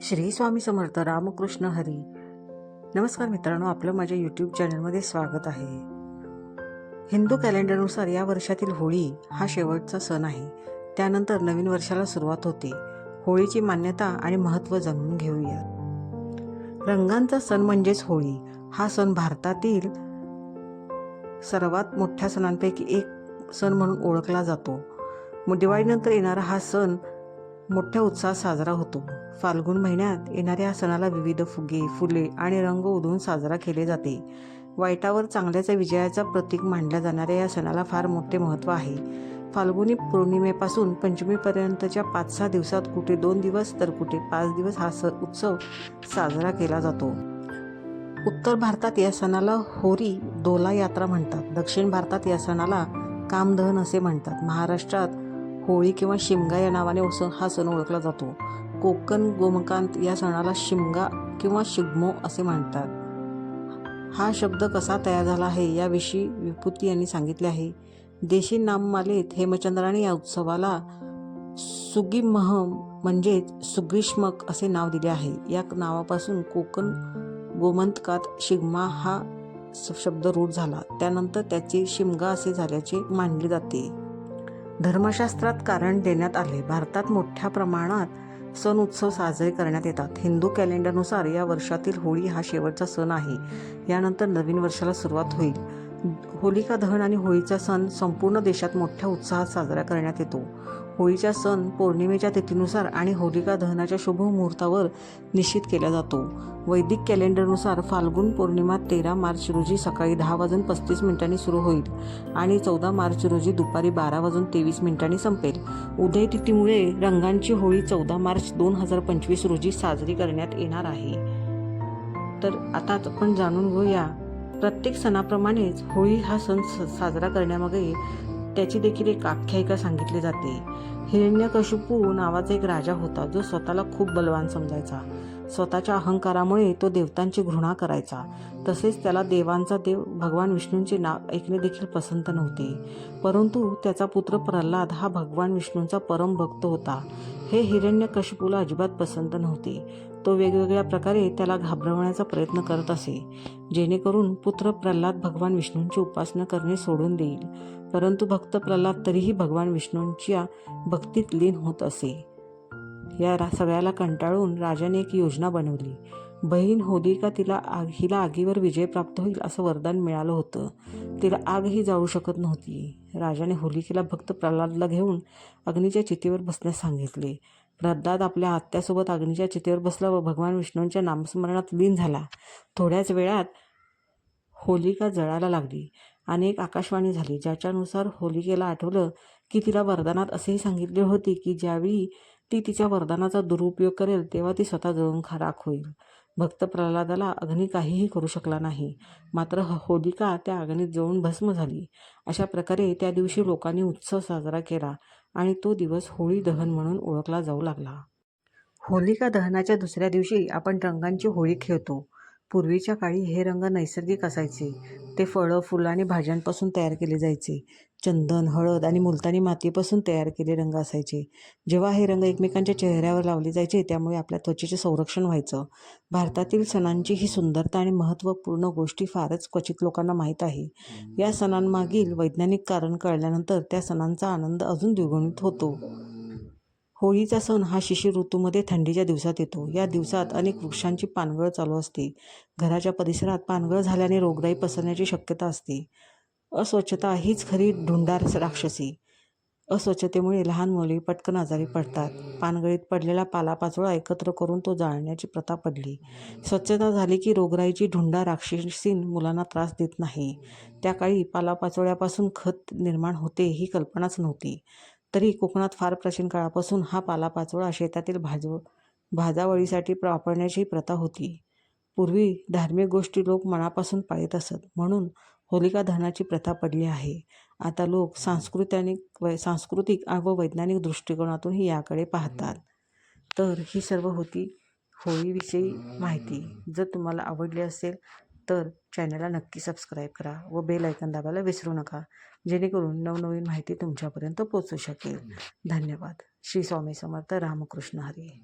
श्री स्वामी समर्थ रामकृष्ण हरी. नमस्कार मित्रांनो आपलं माझ्या यूट्यूब चॅनलमध्ये स्वागत आहे. हिंदू कॅलेंडरनुसार या वर्षातील होळी हा शेवटचा सण आहे. त्यानंतर नवीन वर्षाला सुरुवात होते. होळीची मान्यता आणि महत्त्व जाणून घेऊया. रंगांचा सण म्हणजेच होळी. हा सण भारतातील सर्वात मोठ्या सणांपैकी एक सण म्हणून ओळखला जातो. मग दिवाळीनंतर येणारा हा सण मोठ्या उत्साहात साजरा होतो. फाल्गुन महिन्यात येणाऱ्या सणाला विविध फुगे फुले आणि रंग उधळून साजरा केले जाते. वाईटावर चांगल्याच्या विजयाचा प्रतीक मानल्या जाणाऱ्या या सणाला फार मोठे महत्त्व आहे. फाल्गुनी पौर्णिमेपासून पंचमीपर्यंतच्या पाच सहा दिवसात कुठे दोन दिवस तर कुठे पाच दिवस हा स उत्सव साजरा केला जातो. उत्तर भारतात या सणाला होरी दोला यात्रा म्हणतात. दक्षिण भारतात या सणाला कामदहन असे म्हणतात. महाराष्ट्रात होळी किंवा शिमगा या नावाने उस- हा सण ओळखला जातो. कोकण गोमकांत या सणाला शिमगा किंवा शिगमो असे म्हणतात. हा शब्द कसा तयार झाला आहे याविषयी विभूती यांनी सांगितले आहे. देशी नाममालेत हेमचंद्राने या उत्सवाला सुगिमहम म्हणजेच सुग्रीष्मक असे नाव दिले आहे. या नावापासून कोकण गोमंतकात शिगमा हा स- शब्द रूढ झाला. त्यानंतर त्याचे शिमगा असे झाल्याचे मानले जाते. धर्मशास्त्रात कारण देण्यात आले. भारतात मोठ्या प्रमाणात सण उत्सव साजरे करण्यात येतात. हिंदू कॅलेंडरनुसार या वर्षातील होळी हा शेवटचा सण आहे. यानंतर नवीन वर्षाला सुरुवात होईल. होलिका दहन आणि होळीचा सण संपूर्ण देशात मोठ्या उत्साहात साजरा करण्यात येतो. होळीचा सण पौर्णिमेच्या तिथीनुसार आणि होलिका दहनाच्या शुभ मुहूर्तावर निश्चित केला जातो. वैदिक कॅलेंडरनुसार फाल्गुन पौर्णिमा तेरा मार्च रोजी सकाळी दहा वाजून पस्तीस मिनिटांनी सुरू होईल आणि चौदा मार्च रोजी दुपारी बारा वाजून तेवीस मिनिटांनी संपेल. उदय तिथीमुळे रंगांची होळी चौदा मार्च दोन हजार पंचवीस रोजी साजरी करण्यात येणार आहे. तर आता आपण जाणून घेऊया प्रत्येक सणाप्रमाणेच होळी हा सण स- साजरा करण्यामागे त्याची देखील एक आख्यायिका सांगितली जाते. हिरण्यकशिपू नावाचा एक राजा होता जो स्वतःला खूप बलवान समजायचा. स्वतःच्या अहंकारामुळे तो देवतांची घृणा करायचा. तसेच त्याला देवांचा देव भगवान विष्णूंचे नाव ऐकणे देखील पसंत नव्हते. परंतु त्याचा पुत्र प्रल्हाद हा भगवान विष्णूंचा परम भक्त होता. हे हिरण्यकशिपूला अजिबात पसंत नव्हते. तो वेगवेगळ्या प्रकारे त्याला घाबरवण्याचा प्रयत्न करत असे जेणेकरून पुत्र प्रल्हाद भगवान विष्णूंची उपासना करणे सोडून देईल. परंतु भक्त प्रल्हाद तरीही भगवान विष्णूंच्या भक्तीत लीन होत असे. या रा सगळ्याला कंटाळून राजाने एक योजना बनवली. बहीण होलिका तिला आग हिला आगीवर विजय प्राप्त होईल असं वरदान मिळालं होतं. तिला आगही जाळू शकत नव्हती. राजाने होलिकेला भक्त प्रल्हादला घेऊन अग्नीच्या चितेवर बसण्यास सांगितले. प्रल्हाद आपल्या आत्यासोबत अग्नीच्या चितेवर बसला व भगवान विष्णूंच्या नामस्मरणात लीन झाला. थोड्याच वेळात होलिका जळायला लागली. आणि एक आकाशवाणी झाली. ज्याच्यानुसार होलिकेला आठवलं की तिला वरदानात असेही सांगितले होते की ज्यावेळी ती तिच्या वरदानाचा दुरुपयोग करेल तेव्हा ती स्वतः जळून खाराक होईल. भक्त प्रल्हादाला अग्नी काहीही करू शकला नाही. मात्र ह- होलिका त्या अग्नीत जळून भस्म झाली. अशा प्रकारे त्या दिवशी लोकांनी उत्सव साजरा केला आणि तो दिवस होळी दहन म्हणून ओळखला जाऊ लागला. होलिका दहनाच्या दुसऱ्या दिवशी आपण रंगांची होळी खेळतो. पूर्वीच्या काळी हे रंग नैसर्गिक असायचे. ते फळं फुलं आणि भाज्यांपासून तयार केले जायचे. चंदन हळद आणि मुलतानी मातीपासून तयार केले रंग असायचे. जेव्हा हे रंग एकमेकांच्या चेहऱ्यावर लावले जायचे त्यामुळे आपल्या त्वचेचे संरक्षण व्हायचं. भारतातील सणांची ही सुंदरता आणि महत्त्वपूर्ण गोष्टी फारच क्वचित लोकांना माहीत आहे. या सणांमागील वैज्ञानिक कारण कळल्यानंतर त्या सणांचा आनंद अजून द्विगुणित होतो. होळीचा सण हा शिशिर ऋतूमध्ये थंडीच्या दिवसात येतो. या दिवसात अनेक वृक्षांची पानगळ चालू असते. घराच्या परिसरात पानगळ झाल्याने रोगराई पसरण्याची शक्यता असते. अस्वच्छता हीच खरी ढुंडार राक्षसी. अस्वच्छतेमुळे लहान मुले पटकन आजारी पडतात. पानगळीत पडलेला पालापाचोळा एकत्र करून तो जाळण्याची प्रथा पडली. स्वच्छता झाली की रोगराईची ढुंडा राक्षसीन मुलांना त्रास देत नाही. त्या काळी पालापाचोळ्यापासून खत निर्माण होते ही कल्पनाच नव्हती. तरी कोकणात फार प्राचीन काळापासून हा पालापाचोळा शेतातील भाज भाजावळीसाठी वापरण्याची प्रथा होती. पूर्वी धार्मिक गोष्टी लोक मनापासून पाळीत असत म्हणून होलिका दहनाची प्रथा पडली आहे. आता लोक सांस्कृतिक वै सांस्कृतिक व वैज्ञानिक दृष्टिकोनातूनही याकडे पाहतात. तर ही सर्व होती होळीविषयी माहिती. जर तुम्हाला आवडली असेल तर चॅनलला नक्की सबस्क्राईब करा व बेल ऐकन दाबायला विसरू नका जेणेकरून नवनवीन माहिती तुमच्यापर्यंत पोचू शकेल. धन्यवाद. श्री स्वामी समर्थ. रामकृष्ण हरी.